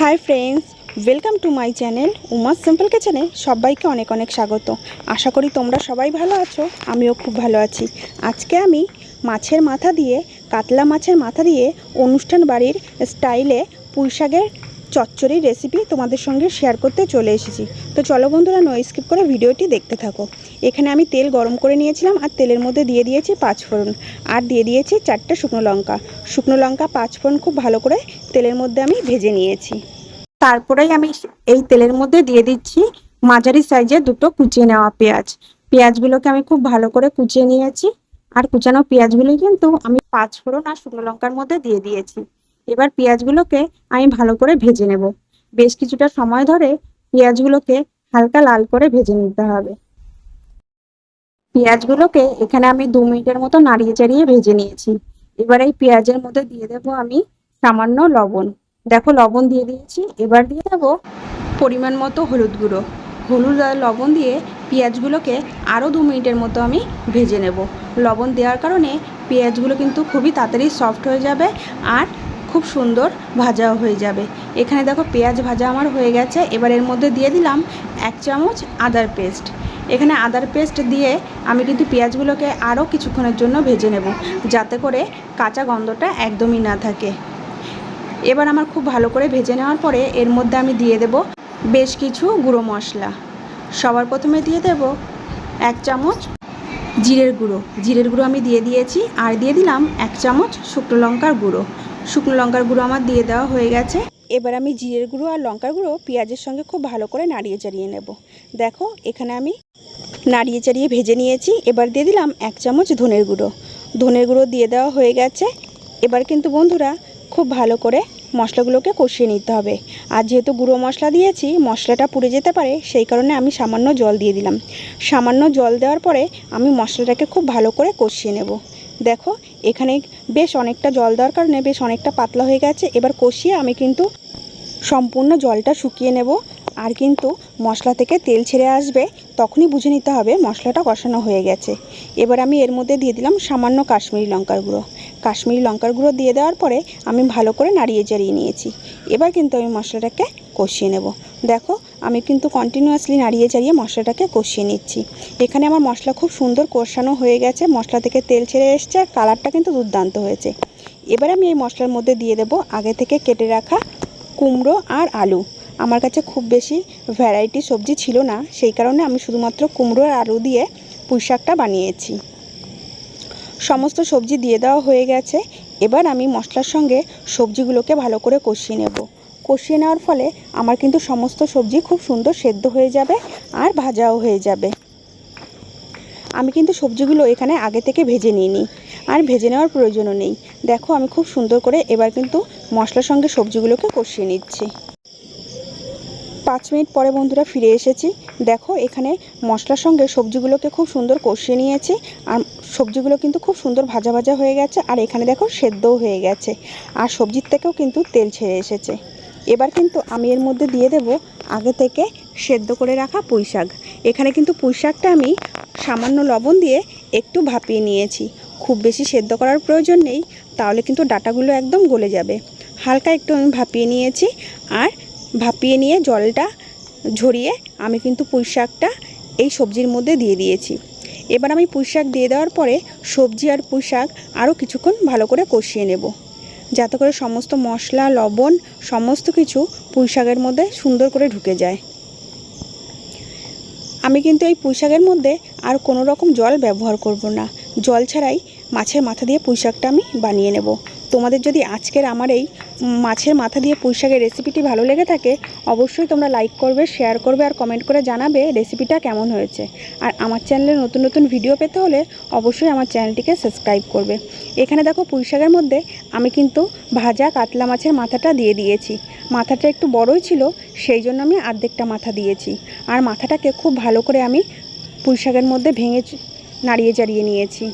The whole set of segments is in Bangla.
Hi friends welcome to my channel Umar simple কিচেনে সবাইকে অনেক অনেক স্বাগত। আশা করি তোমরা সবাই ভালো আছো, আমিও খুব ভালো আছি। আজকে আমি মাছের মাথা দিয়ে, কাতলা মাছের মাথা দিয়ে অনুষ্ঠান বাড়ির স্টাইলে পুঁই শাকের চচ্চড়ির রেসিপি তোমাদের সঙ্গে শেয়ার করতে চলে এসেছি। তো চলো বন্ধুরা নো স্কিপ করে ভিডিওটি দেখতে থাকো। এখানে আমি তেল গরম করে নিয়েছিলাম আর তেলের মধ্যে দিয়ে দিয়েছি পাঁচ ফোড়ন। আর দিয়ে দিয়েছি চারটে শুকনো লঙ্কা। শুকনো লঙ্কা, পাঁচ ফোড়ন খুব ভালো করে তেলের মধ্যে আমি ভেজে নিয়েছি। তারপরেই আমি এই তেলের মধ্যে দিয়ে দিচ্ছি মাঝারি সাইজের দুটো কুচিয়ে নেওয়া পেঁয়াজ। পেঁয়াজগুলোকে আমি খুব ভালো করে কুচিয়ে নিয়েছি। আর কুচানো পেঁয়াজগুলো কিন্তু আমি পাঁচ ফোড়ন আর শুকনো লঙ্কার মধ্যে দিয়ে দিয়েছি। এবার পেঁয়াজগুলোকে আমি ভালো করে ভেজে নেব। বেশ কিছুটা সময় ধরে পেঁয়াজগুলোকে হালকা লাল করে ভেজে নিতে হবে। পেঁয়াজগুলোকে এখানে আমি দু মিনিটের মতো নাড়িয়ে চাড়িয়ে ভেজে নিয়েছি। এবার এই পেঁয়াজের মধ্যে দিয়ে দেবো আমি সামান্য লবণ। দেখো, লবণ দিয়ে দিয়েছি। এবার দিয়ে দেবো পরিমাণ মতো হলুদ গুঁড়ো। হলুদ আর লবণ দিয়ে পেঁয়াজগুলোকে আরও দু মিনিটের মতো আমি ভেজে নেব। লবণ দেওয়ার কারণে পেঁয়াজগুলো কিন্তু খুবই তাড়াতাড়ি সফট হয়ে যাবে আর খুব সুন্দর ভাজাও হয়ে যাবে। এখানে দেখো পেঁয়াজ ভাজা আমার হয়ে গেছে। এবার এর মধ্যে দিয়ে দিলাম এক চামচ আদার পেস্ট। এখানে আদার পেস্ট দিয়ে আমি কিন্তু পেঁয়াজগুলোকে আরও কিছুক্ষণের জন্য ভেজে নেব, যাতে করে কাঁচা গন্ধটা একদমই না থাকে। এবার আমার খুব ভালো করে ভেজে নেওয়ার পরে এর মধ্যে আমি দিয়ে দেব বেশ কিছু গুঁড়ো মশলা। সবার প্রথমে দিয়ে দেব এক চামচ জিরের গুঁড়ো। জিরের গুঁড়ো আমি দিয়ে দিয়েছি। আর দিয়ে দিলাম এক চামচ শুকনো লঙ্কার গুঁড়ো। শুকনো লঙ্কার গুঁড়ো আমার দিয়ে দেওয়া হয়ে গেছে। এবার আমি জিরের গুঁড়ো আর লঙ্কার গুঁড়ো পেঁয়াজের সঙ্গে খুব ভালো করে নাড়িয়ে চাড়িয়ে নেব। দেখো, এখানে আমি নাড়িয়ে চাড়িয়ে ভেজে নিয়েছি। এবার দিয়ে দিলাম এক চামচ ধনের গুঁড়ো। ধনের গুঁড়ো দিয়ে দেওয়া হয়ে গেছে। এবার কিন্তু বন্ধুরা খুব ভালো করে মশলাগুলোকে কষিয়ে নিতে হবে। আর যেহেতু গুঁড়ো মশলা দিয়েছি, মশলাটা পুড়ে যেতে পারে, সেই কারণে আমি সামান্য জল দিয়ে দিলাম। সামান্য জল দেওয়ার পরে আমি মশলাটাকে খুব ভালো করে কষিয়ে নেব। দেখো, এখানে বেশ অনেকটা জল দরকার নেই বেশ অনেকটা পাতলা হয়ে গেছে। এবার কষিয়ে আমি কিন্তু সম্পূর্ণ জলটা শুকিয়ে নেব। আর কিন্তু মশলা থেকে তেল ছেড়ে আসবে, তখনই বুঝে নিতে হবে মশলাটা কষানো হয়ে গেছে। এবার আমি এর মধ্যে দিয়ে দিলাম সামান্য কাশ্মীরি লঙ্কার গুঁড়ো। কাশ্মীরি লঙ্কার গুঁড়ো দিয়ে দেওয়ার পরে আমি ভালো করে নাড়িয়ে চাড়িয়ে নিয়েছি। এবার কিন্তু আমি মশলাটাকে কষিয়ে নেব। দেখো, আমি কিন্তু কন্টিনিউয়াসলি নাড়িয়ে চাড়িয়ে মশলাটাকে কষিয়ে নিচ্ছি। এখানে আমার মশলা খুব সুন্দর কষানো হয়ে গেছে, মশলা থেকে তেল ছেড়ে এসছে আর কালারটা কিন্তু দুর্দান্ত হয়েছে। এবার আমি এই মশলার মধ্যে দিয়ে দেব আগে থেকে কেটে রাখা কুমড়ো আর আলু। আমার কাছে খুব বেশি ভ্যারাইটি সবজি ছিল না, সেই কারণে আমি শুধুমাত্র কুমড়ো আর আলু দিয়ে পুঁই শাকটা বানিয়েছি। সমস্ত সবজি দিয়ে দেওয়া হয়ে গেছে। এবার আমি মশলার সঙ্গে সবজিগুলোকে ভালো করে কষিয়ে নেব। কষিয়ে নেওয়ার ফলে আমার কিন্তু সমস্ত সবজি খুব সুন্দর সেদ্ধ হয়ে যাবে আর ভাজাও হয়ে যাবে। আমি কিন্তু সবজিগুলো এখানে আগে থেকে ভেজে নিইনি। আর ভেজে নেওয়ার প্রয়োজনও নেই। দেখো আমি খুব সুন্দর করে এবার কিন্তু মশলার সঙ্গে সবজিগুলোকে কষিয়ে নিচ্ছি। পাঁচ মিনিট পরে বন্ধুরা ফিরে এসেছি। দেখো এখানে মশলার সঙ্গে সবজিগুলোকে খুব সুন্দর কষিয়ে নিয়েছি। আর সবজিগুলো কিন্তু খুব সুন্দর ভাজা ভাজা হয়ে গেছে, আর এখানে দেখো সেদ্ধও হয়ে গেছে। আর সবজির থেকেও কিন্তু তেল ছেড়ে এসেছে। এবার কিন্তু আমি এর মধ্যে দিয়ে দেব আগে থেকে সেদ্ধ করে রাখা পুঁই শাক। এখানে কিন্তু পুঁই শাকটা আমি সামান্য লবণ দিয়ে একটু ভাপিয়ে নিয়েছি। খুব বেশি সেদ্ধ করার প্রয়োজন নেই, তাহলে কিন্তু ডাটাগুলো একদম গলে যাবে। হালকা একটু আমি ভাপিয়ে নিয়েছি, আর ভাপিয়ে নিয়ে জলটা ঝরিয়ে আমি কিন্তু পুঁই শাকটা এই সবজির মধ্যে দিয়ে দিয়েছি। এবার আমি পুঁই শাক দিয়ে দেওয়ার পরে সবজি আর পুঁই শাক আরও কিছুক্ষণ ভালো করে কষিয়ে নেব। যাতে করে সমস্ত মশলা, লবণ, সমস্ত কিছু পুঁই শাকের মধ্যে সুন্দর করে ঢুকে যায়। আমি কিন্তু এই পুঁই শাকের মধ্যে আর কোনো রকম জল ব্যবহার করব না। জল ছাড়াই মাছের মাথা দিয়ে পুঁই শাকটা আমি বানিয়ে নেব। তোমাদের যদি আজকের আমার এই মাছের মাথা দিয়ে পুঁই শাকের রেসিপিটি ভালো লেগে থাকে, অবশ্যই তোমরা লাইক করবে শেয়ার করবে আর কমেন্ট করে জানাবে রেসিপিটা কেমন হয়েছে। আর আমার চ্যানেলে নতুন নতুন ভিডিও পেতে হলে অবশ্যই আমার চ্যানেলটিকে সাবস্ক্রাইব করবে। এখানে দেখো পুঁই শাকের মধ্যে আমি কিন্তু ভাজা কাতলা মাছের মাথাটা দিয়ে দিয়েছি। মাথাটা একটু বড়ই ছিল, সেই জন্য আমি অর্ধেকটা মাথা দিয়েছি। আর মাথাটাকে খুব ভালো করে আমি পুঁই শাকের মধ্যে ভেঙে নাড়িয়ে চাড়িয়ে নিয়েছি।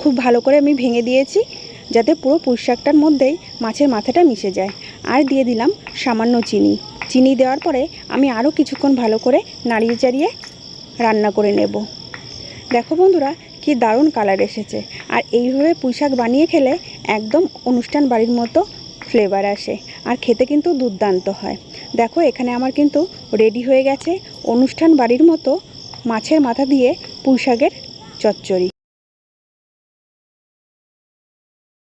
খুব ভালো করে আমি ভেঙে দিয়েছি। যাতে পুরো পুঁই শাকটার মধ্যেই মাছের মাথাটা মিশে যায়। আর দিয়ে দিলাম সামান্য চিনি। চিনি দেওয়ার পরে আমি আরও কিছুক্ষণ ভালো করে নাড়িয়ে চাড়িয়ে রান্না করে নেব। দেখো বন্ধুরা, কি দারুণ কালার এসেছে। আর এইভাবে পুঁই শাক বানিয়ে খেলে একদম অনুষ্ঠান বাড়ির মতো ফ্লেভার আসে। আর খেতে কিন্তু দুর্দান্ত হয়। দেখো, এখানে আমার কিন্তু রেডি হয়ে গেছে অনুষ্ঠান বাড়ির মতো মাছের মাথা দিয়ে পুঁই শাকের চচ্চড়ি।